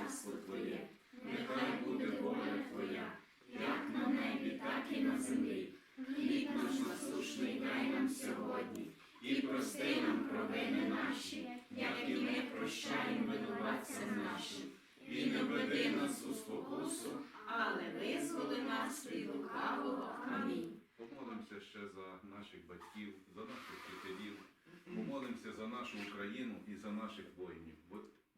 царство Твоє, нехай буде воля Твоя, як на небі, так і на землі. Хліб наш насущний дай нам сьогодні, і прости нам провини наші, як і ми прощаємо винуватцям нашим. І не веди нас у спокусу, але визволи нас від лукавого. Амінь. Помолимося ще за наших батьків, за наших вчителів, помолимося за нашу Україну і за наших воїнів.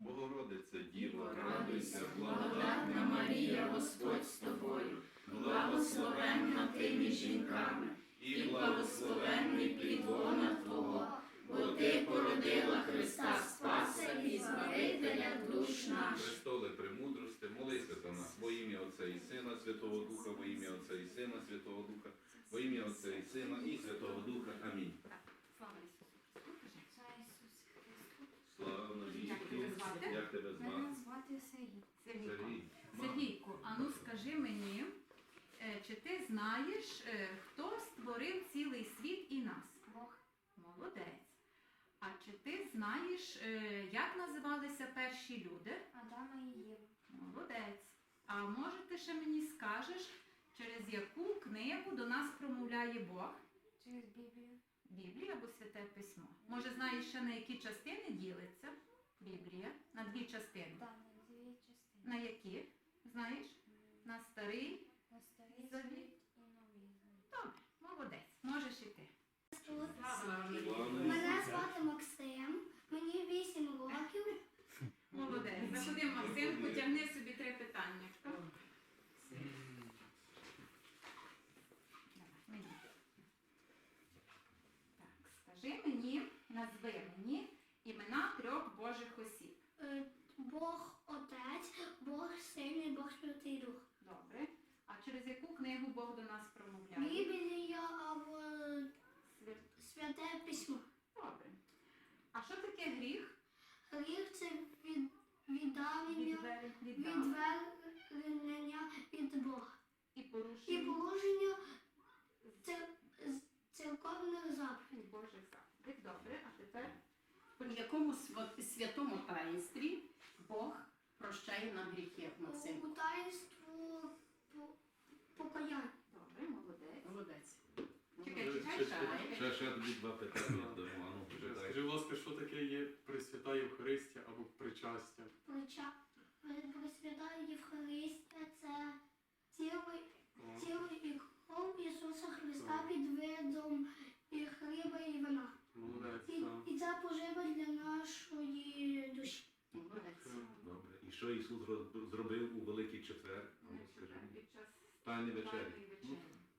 Бо- Богородице, Діво, радуйся, Благодатна Марія, Господь з тобою, благословенна ти між жінками, і благословенний плід лона Твого, бо ти породила Христа Спаса і Збавителя душ наших. Престоле премудрости, молися за нас, во ім'я Отця і Сина, Святого Духа, во ім'я Отця і Сина, Святого Духа, во ім'я Отця і Сина і Святого Духа. Амінь. Слава Ісусу Христу. За Ісус Христос. Слава навіки. Як тебе звати? Як тебе Мене звати? звати Сергій. Сергійко. Сергій. Мама. Сергійку, а ну скажи мені, е, чи ти знаєш, е, хто створив цілий світ і нас? Бог. Молодець. А чи ти знаєш, е, як називалися перші люди? Адама і Єва. Молодець. А може ти ще мені скажеш, через яку книгу до нас промовляє Бог? Через Біблію. Біблія або Святе Письмо? Може, знаєш ще на які частини ділиться Біблія? На дві частини. Да, на дві частини. На які? Знаєш? На старий. На старий Завіт. завіт і новий завіт. Добре, молодець. Можеш іти. Мене звати Максим, мені 8 років. Молодець. Заходи, Максим, потягни собі три питання. Давай, мені. Так, скажи мені, назви мені імена трьох Божих осіб. Е, Бог Отець, Бог Сильний, Бог Святий Дух. Добре. А через яку книгу Бог до нас промовляє? Біблія або Свят- Святе Письмо. Добре. А що таке гріх? Гріх це від, віддалення, Відвер- віддав. відвернення від Бога. І порушення церковних заповідей. Божих заповідей. Добре, а тепер У якому святому таїнстві Бог прощає нам гріхи, Максим? У таїнству покаяння. добре, молодець. Молодець. Чекай, чекай, чекай. Ще, ще тобі два питання дамо. Ну, Скажи, будь ласка, що таке є Пресвята Євхаристія або причастя? Прича- Пресвята Євхаристія це цілий, цілий і кров Ісуса Христа під видом і хліба і вина. І, і це пожива для нашої душі. Добре. І що Ісус зробив у Великий Четвер? Під час Тайні вечері. Тайної вечері.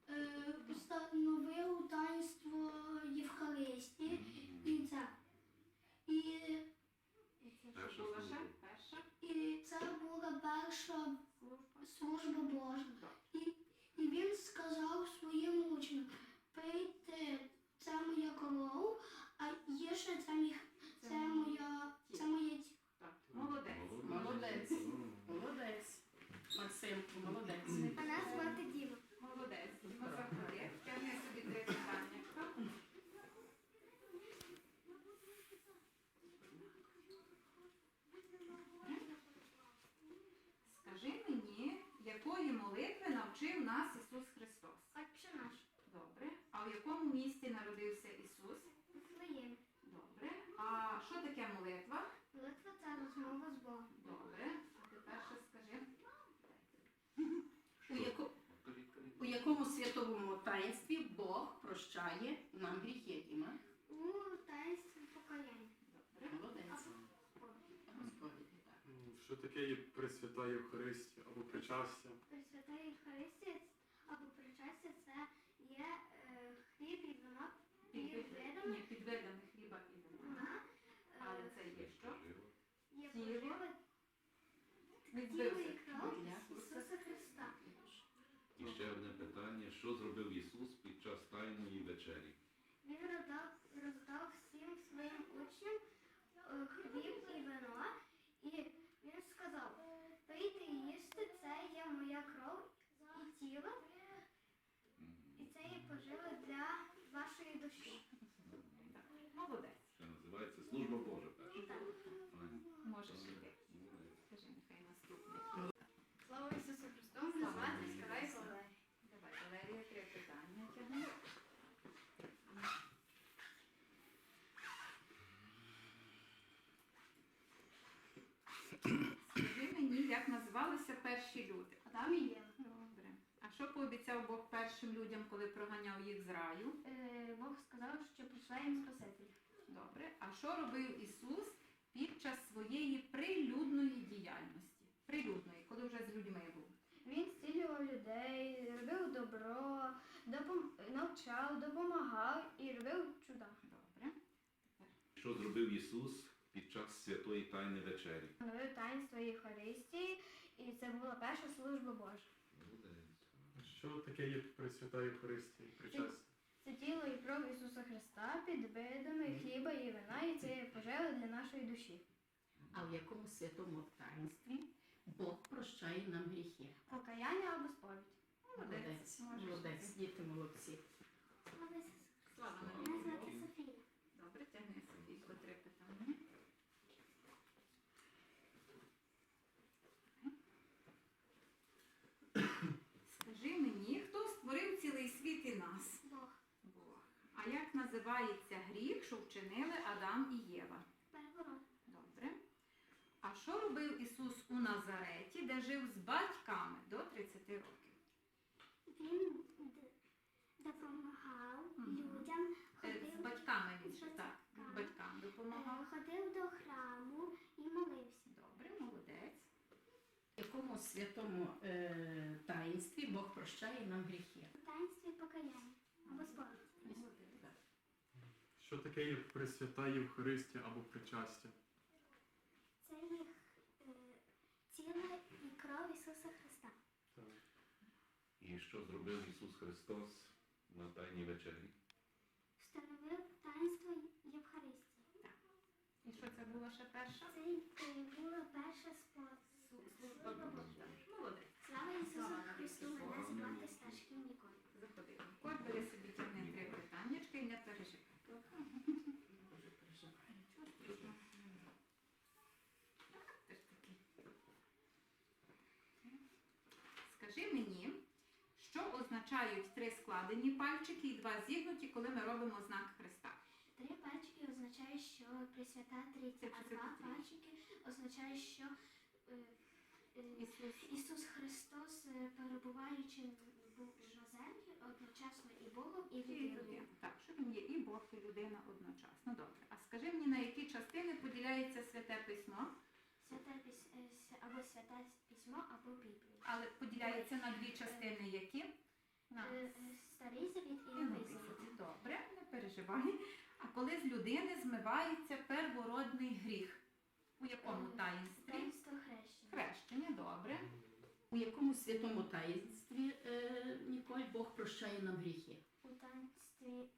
Е, Встановив таїнство Євхаристії і це. І, І це Перша що була ще? служба. Перша і це була перша служба. служба Божа. Добре. І, і він сказав своїм учням, пийте, це моя кров, а є ще це, мій, це моя, це моє тіло. Так, молодець. Молодець. Молодець. Максим, молодець. Мене звати Діма. Молодець. Діма, заходи. Тягни собі три питання. Скажи мені, якої молитви навчив нас Ісус Христос? Отче наш, Добре. А в якому місті народився Ісус? Вифлеєм. Добре. А що таке молитва? Молитва це розмова з Богом. Добре. А тепер ще скажи. У, яко- Кажіть, кажіть. у якому святовому таїнстві Бог прощає нам гріхи, Діма? У таїнстві покаяння. Добре. Молодець. Господи, так. Що таке є Пресвята Євхаристія або причастя? Пресвята Євхаристія або причастя це є е, хліб і Під, ні, під видами хліба і вина. Але е, це є що? Є тіло. Від тіло і кров Ісуса Христа. І ще одне питання. Що зробив Тайної перші люди? Адам і Єва. Добре. А що пообіцяв Бог першим людям, коли проганяв їх з раю? Е, Бог сказав, що прийшла їм Спаситель. Добре. А що робив Ісус під час своєї прилюдної діяльності? Прилюдної, коли вже з людьми був. Він зцілював людей, робив добро, допом... навчав, допомагав і робив чуда. Добре. Що зробив Ісус під час святої Тайни вечері? Новив таїнство Євхаристії, була перша служба Божа. Що таке є Пресвята Євхаристія причастя? Це тіло і кров Ісуса Христа під видами хліба і вина, і це є пожива для нашої душі. А в якому святому таїнстві Бог прощає нам гріхи? Покаяння або сповідь. Молодець, Можеш молодець, діти молодці. Слава Мене звати Софія. Добре, тягни собі по три питання. Скажи мені, хто створив цілий світ і нас? Бог. Бог. А як називається гріх, що вчинили Адам і Єва? Добре. А що робив Ісус у Назареті, де жив з батьками до 30 років? Він допомагав людям, Е, З батьками він З так. Батькам допомагав. ходив до храму і молився. Добре, молодець. В якому святому е, таїнстві Бог прощає нам гріхи? У таїнстві покаяння або сповідь. Що таке є Пресвята Євхаристія або причастя? Це їх е, тіло і кров Ісуса Христа. Так. І що зробив Ісус Христос на Тайній вечері? Встановив таїнство Євхаристії. І що це було ще перша? Це е, була перша Служба Божа. Молодець. Слава Ісусу Христу, мене звати старший Ніколь. Заходи. Кот собі тягни три питаннячка і не переживай. Скажи мені, що означають три складені пальчики і два зігнуті, коли ми робимо знак Христа? Три пальчики означає, що Пресвята Трійця, а два пальчики означає, що е, е, Ісус. Христос, е, перебуваючи був на землі, одночасно і Богом, і людиною. Так, що він є і Бог, і людина одночасно. Добре. А скажи мені, на які частини поділяється святе письмо? Святе піс- е, с- або святе письмо, або Біблія. Але поділяється на дві частини, які? На Е, е, Старий завіт і і новий завіт. Добре, не переживай. А коли з людини змивається первородний гріх? У якому Е, таїнстві? Таїнство хрещення. Хрещення, добре. У якому святому таїнстві е, Ніколь Бог прощає нам гріхи? У таїнстві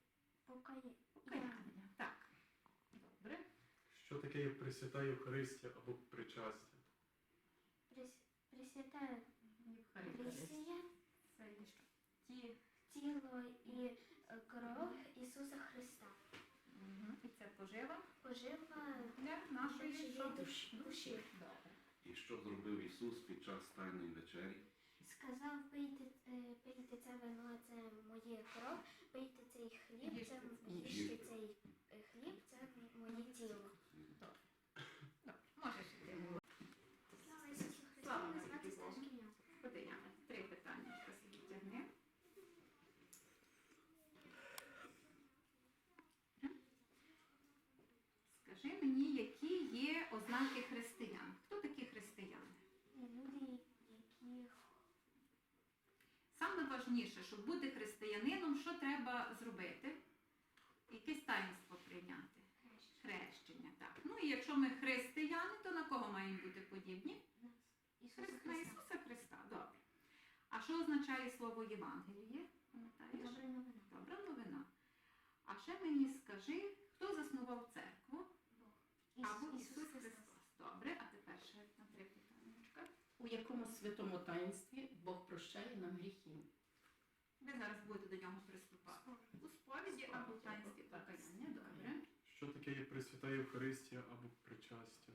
покаяння. Покаяння. Що таке є Пресвята Євхаристія або причастя? Пресвята Христія, Це? Ті. тіло і е, кров Ісуса Христа. І це пожива Пожива для нашої Душі. Душі. душі. Добре. І що зробив Ісус під час Тайної вечері? сказав, пийте, е, пийте це вино, це моє кров, пийте цей хліб, це. їжте цей е, хліб, це моє тіло. Добре. Можеш іти. Слава Ісусу Христу, Слава мене звати Богу. Сташки Яна. Ходи, Яна, три питання що собі тягни. Скажи мені, які є ознаки християн? Хто такі християни? Люди, які Саме важніше, щоб бути християнином, що треба зробити? Якесь таїнство прийняти. хрещені. Хрещення, так. Ну і якщо ми християни, то на кого маємо бути подібні? Ісуса Христ- На Христа. Ісуса Христа, добре. А що означає слово Євангеліє? Пам'ятаєш? Добра новина. Добра новина. А ще мені скажи, хто заснував церкву? Або Ісус, Христос. Добре, а тепер ще на три питання. У якому святому таїнстві Бог прощає нам гріхи? Ви зараз будете до нього приступати. У сповіді або в таїнстві покаяння. Добре. Що таке є Пресвята Євхаристія або причастя?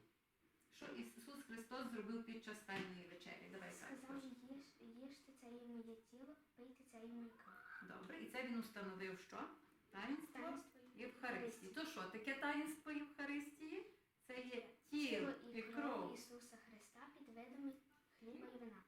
Що Ісус Христос зробив під час Тайної вечері? Давай так. Сказав, їж, їжте це і моє тіло, пийте це і моє кров. Добре. І це він установив що? Таїнство Таїнство Євхаристії. То що таке таїнство Євхаристії? Це є тіло і кров Ісуса Христа під видами хліба і вина.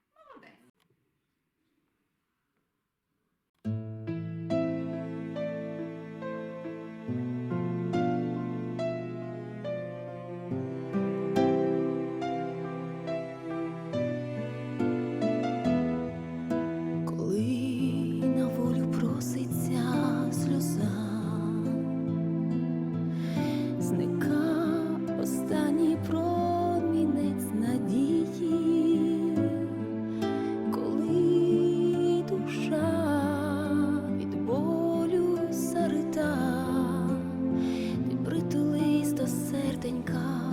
донька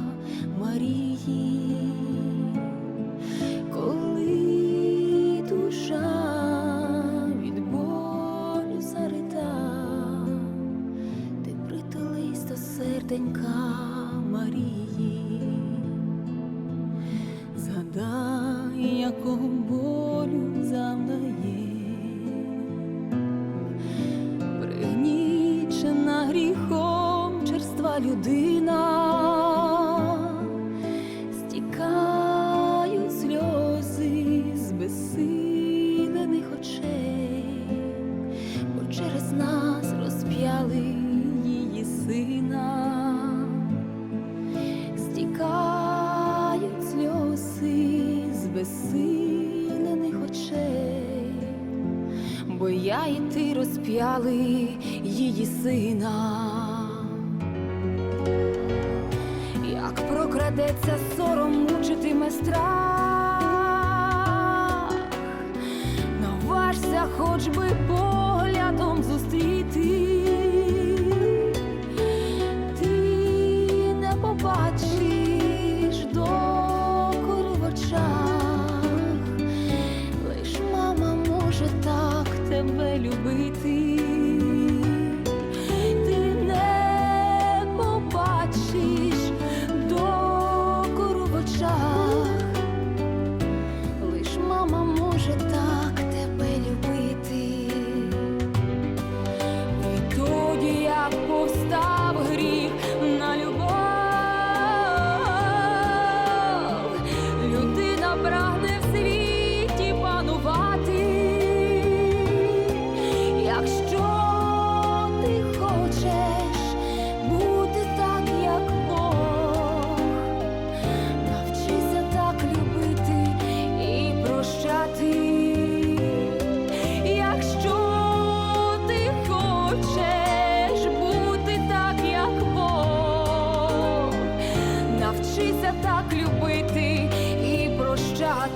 Марії, коли душа від болю зарита, ти притулись до серденька. сина.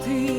你